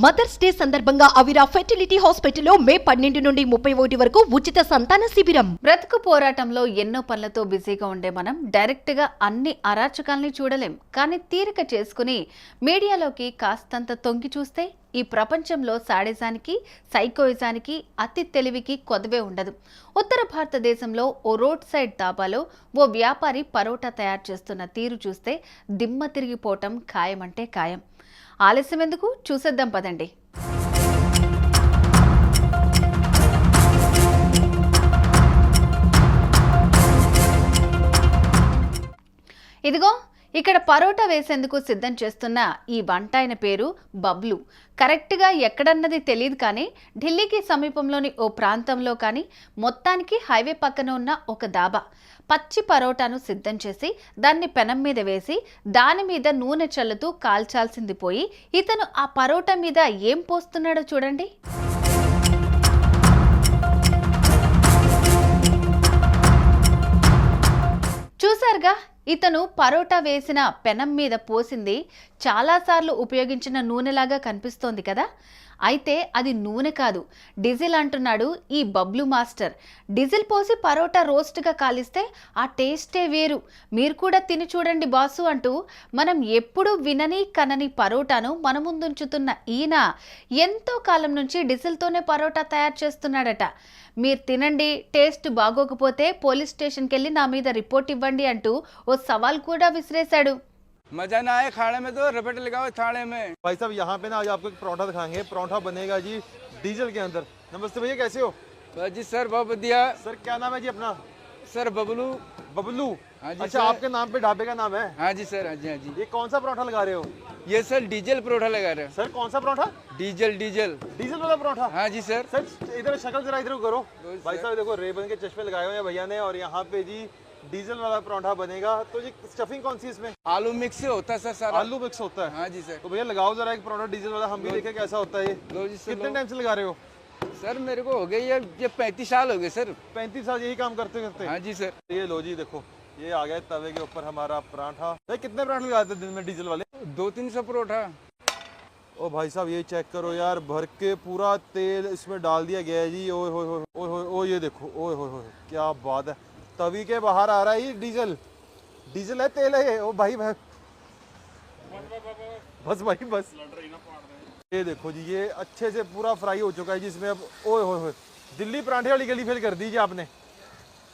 Mothers day సందర్భంగా అవిరా fertility హాస్పిటల్లో మే పన్నెండు నుండి ముప్పై ఒకటి వరకు ఉచిత సంతాన శిబిరం. బ్రతుకు పోరాటంలో ఎన్నో పనులతో బిజీగా ఉండే మనం డైరెక్ట్గా అన్ని అరాచకాల్ని చూడలేం. కానీ తీరిక చేసుకుని మీడియాలోకి కాస్తంత తొంగి చూస్తే ఈ ప్రపంచంలో సాడిజానికి సైకోయిజానికి అతి తెలివికి కొదవే ఉండదు. ఉత్తర భారతదేశంలో ఓ రోడ్ సైడ్ డాబాలో ఓ వ్యాపారి పరోటా తయారు చేస్తున్న తీరు చూస్తే దిమ్మ తిరిగిపోవటం ఖాయమంటే ఖాయం. ఆలస్యం ఎందుకు? చూసేద్దాం పదండి. ఇదిగో ఇక్కడ పరోటా వేసేందుకు సిద్ధం చేస్తున్న ఈ వంట ఆయన పేరు బబ్లు. కరెక్ట్గా ఎక్కడన్నది తెలియదు కానీ ఢిల్లీకి సమీపంలోని ఓ ప్రాంతంలో కానీ మొత్తానికి హైవే పక్కన ఉన్న ఒక దాబా పచ్చి పరోటాను సిద్ధం చేసి దాన్ని పెనం మీద వేసి దాని మీద నూనె చల్లుతూ కాల్చాల్సింది పోయి ఇతను ఆ పరోటా మీద ఏం పోస్తున్నాడో చూడండి. చూసారుగా ఇతను పరోటా వేసిన పెనం మీద పోసింది చాలాసార్లు ఉపయోగించిన నూనెలాగా కనిపిస్తోంది కదా? అయితే అది నూనె కాదు. డీజిల్ అంటున్నాడు ఈ బబ్లు మాస్టర్. డీజిల్ పోసి పరోటా రోస్ట్గా కాలిస్తే ఆ టేస్టే వేరు. మీరు కూడా తిని చూడండి బాసు అంటూ మనం ఎప్పుడూ వినని కనని పరోటాను మన ముందుంచుతున్న ఈయన ఎంతో కాలం నుంచి డీజిల్తోనే పరోటా తయారు చేస్తున్నాడట. మీరు తినండి టేస్ట్ బాగోకపోతే పోలీస్ స్టేషన్కి వెళ్ళి నా మీద రిపోర్ట్ ఇవ్వండి అంటూ ఓ సవాల్ కూడా విసిరేశాడు. मज़ा ना आए खाने में तो रपेट लगाओ थाने में। भाई साहब यहाँ पे ना आज आपको एक पराठा दिखाएँगे। पराठा बनेगा जी डीजल के अंदर। नमस्ते भैया कैसे हो? जी सर बहुत बढ़िया। सर क्या नाम है जी अपना? सर बबलू। बबलू? हाँ जी, अच्छा। आपके नाम पे ढाबे का नाम है? हाँ जी सर हाँ जी हाँ जी। ये कौन सा पराठा लगा रहे हो? ये सर डीजल परोठा लगा रहे हो। सर कौन सा पराठा? Diesel diesel. डीजल वाला पराठा? हाँ जी सर। सर इधर शक्ल जरा इधर करो। भाई साहब देखो रेबन के चश्मे लगाए हुए हैं भैया ने और यहाँ पे जी डीजल वाला पराठा बनेगा। तो जी स्टफिंग कौन सी इसमें? आलू मिक्स होता है सर सारा। आलू मिक्स होता है? हाँ जी सर। तो भैया लगाओ जरा एक पराठा डीजल वाला। हम भी देखें कैसा होता है ये? लो जी कितने टाइम से लगा रहे हो? सर मेरे को हो गई ये ये पैंतीस साल हो गए सर। पैंतीस साल यही काम करते करते? हाँ जी सर। ये लो जी देखो ये आ गया तवे के ऊपर हमारा पराठा। भाई कितने पराठे लगाते हैं दिन में डीजल वाले? दो तीन सौ परोठा। ओ भाई साहब ये चेक करो यार भर के पूरा तेल इसमें डाल दिया गया है जी। ओ हो ओ ये देखो होए होए क्या बात है। तवी के बाहर आ रहा है ये डीजल डीजल है तेल है ये ओ भाई भाई बस भाई बस ये देखो जी ये अच्छे से पूरा फ्राई हो चुका है जिसमें अब ओए होए होए दिल्ली पराठे वाली गली फेल कर दीजिए आपने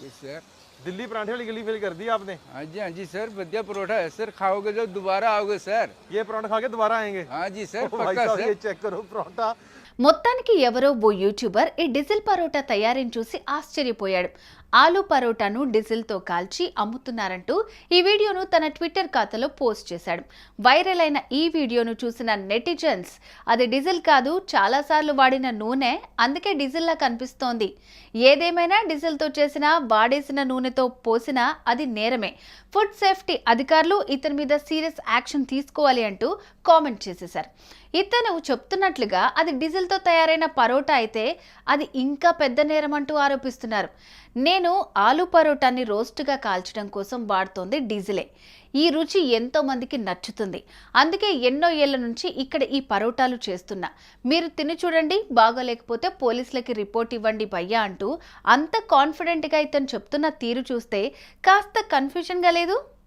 ये सर दिल्ली पराठे वाली गली फेल कर दी आपने हाँ जी हाँ जी सर बढ़िया परोठा है सर खाओगे जब दोबारा आओगे सर ये पराठा खा के दोबारा आएंगे हाँ जी सर ओ भाई पक्का साहब ये सर चेक करो पराठा మొత్తానికి ఎవరో ఓ యూట్యూబర్ ఈ డిజిల్ పరోటా తయారీని చూసి ఆశ్చర్యపోయాడు ఆలూ పరోటాను డీజిల్తో కాల్చి అమ్ముతున్నారంటూ ఈ వీడియోను తన ట్విట్టర్ ఖాతాలో పోస్ట్ చేశాడు. వైరల్ అయిన ఈ వీడియోను చూసిన నెటిజన్స్ అది డీజిల్ కాదు చాలాసార్లు వాడిన నూనె అందుకే డీజిల్లా కనిపిస్తోంది. ఏదేమైనా డీజిల్తో చేసిన వాడేసిన నూనెతో పోసినా అది నేరమే. ఫుడ్ సేఫ్టీ అధికారులు ఇతని మీద సీరియస్ యాక్షన్ తీసుకోవాలి అంటూ కామెంట్ చేసేశారు. ఇతను చెప్తున్నట్లుగా అది డీజిల్తో తయారైన పరోటా అయితే అది ఇంకా పెద్ద నేరం అంటూ ఆరోపిస్తున్నారు. నేను ఆలు పరోటాని రోస్ట్గా కాల్చడం కోసం వాడుతోంది డీజిలే. ఈ రుచి ఎంతో మందికి నచ్చుతుంది. అందుకే ఎన్నో ఏళ్ళ నుంచి ఇక్కడ ఈ పరోటాలు చేస్తున్నా. మీరు తిని చూడండి బాగోలేకపోతే పోలీసులకి రిపోర్ట్ ఇవ్వండి భయ్యా అంటూ అంత కాన్ఫిడెంట్గా ఇతను చెప్తున్న తీరు చూస్తే కాస్త కన్ఫ్యూజన్గా లేదు?